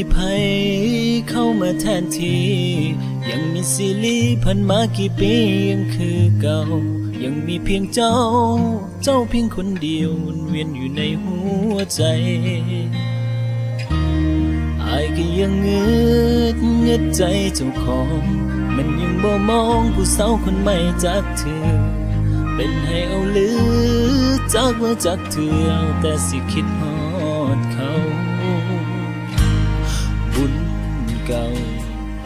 ีภัยเข้ามาแทนที่ ยังมีซีรีส์พันมากี่ปียังคือเก่า ยังมีเพียงเจ้า เจ้าเพียงคนเดียววนเวียนอยู่ในหัวใจอายก็ยังเงืดเงืดใจเจ้าของ มันยังบ่มองผู้สาวคนใหม่จากเธอ เป็นให้เอาลือจากว่าจากเธอเอาแต่สิคิดฮอดเขา เก่า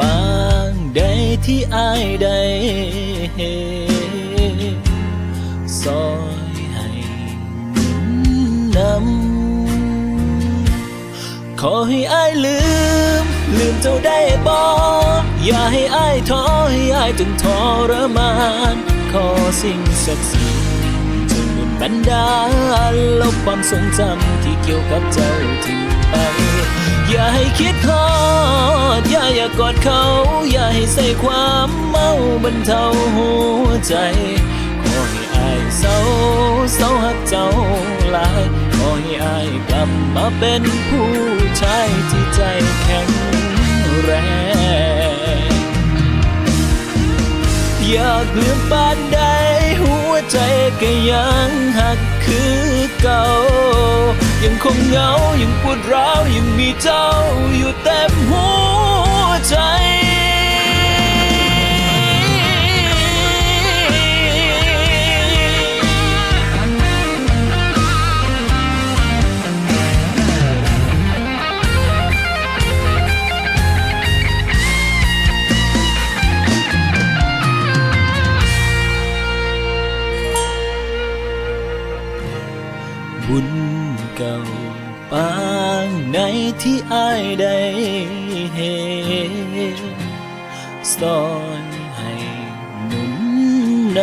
ปางใดที่อายได้เห็นซอยให้หนุนนำขอให้อายลืม ลืมเจ้าได้บ่อย่าให้อายท้อให้อายต้องทรมาน ขอสิ่งศักดิ์สิทธิ์ บันดาลบความทรงจำที่เกี่ยวกับเจ้าทิ้งไปอย่าให้คิดทอดอย่าอย่ากอดเขา อย่าให้ใส่ความเมาบรรเทาหัวใจขอให้อายเศร้าเศร้าหักเจ้าหลายขอให้อายกลับมาเป็นผู้ชายที่ใจแข็งแรงอยากลืมปานด ก็ยังหักคือเก่า ยังคงเหงายังปวดร้าวยังมีเจ้าอยู่เต็มหัว บุญเก่าปางในที่อายได้เห็นสอนให้หนุนน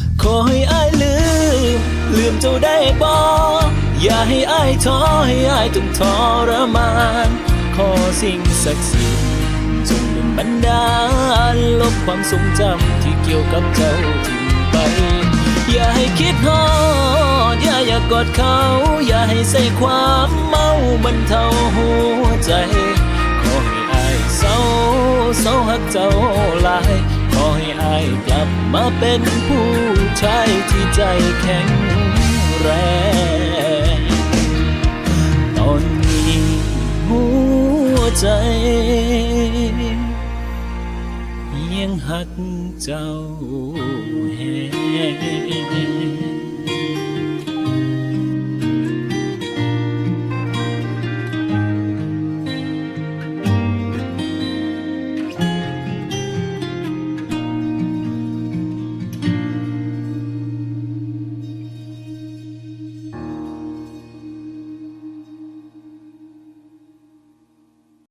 ำขอให้อายลืม ลืมเจ้าได้บ่อย่าให้อายท้อให้อายต้องทรมาน ขอสิ่งศักดิ์สิทธิ์ จงดลบันดาลลบความทรงจำที่เกี่ยวกับเจ้าทิ้งไป อย่าให้คิดฮอดอย่าอยากกอดเขา อย่าให้ใส่ความเมาบรรเทาหัวใจขอให้อายเศร้าเศร้าหักเจ้าลายขอให้อายกลับมาเป็นผู้ชายที่ใจแข็งแรงตอนนี้หัวใจ ยังหักเจ้าแหง